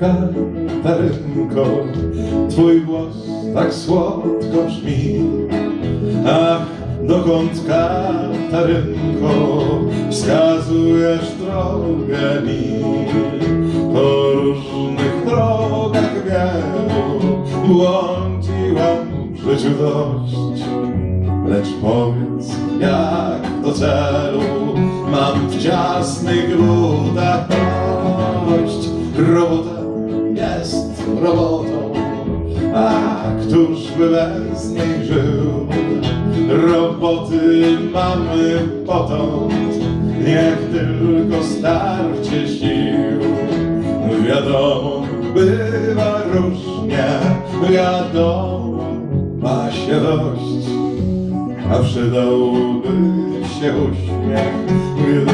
Katarynko, twój głos tak słodko brzmi. Ach, dokąd Katarynko, wskazujesz drogę mi. Po różnych drogach wielu błądziłam w życiu dość. Lecz powiedz, jak do celu mam w ciasnych ludach dojść. Robotą, a któż by bez niej żył? Roboty mamy potąd, niech tylko starcie sił. Wiadomo, bywa różnie, wiadomo, ma się dość. A przydałby się uśmiech, gdy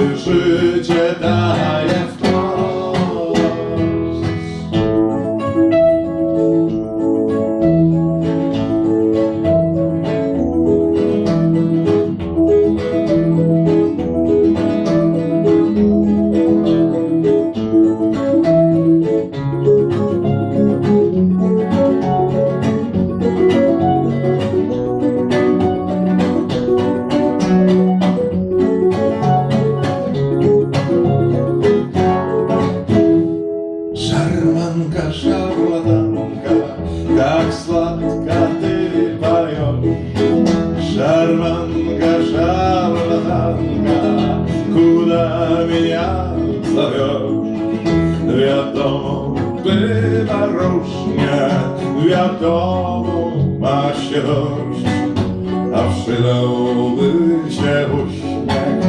Шарманка, шарлатанка, куда меня зовешь? Wiadomo, bywa różnie, wiadomo, ma się dość, a przydałby się uśmiech.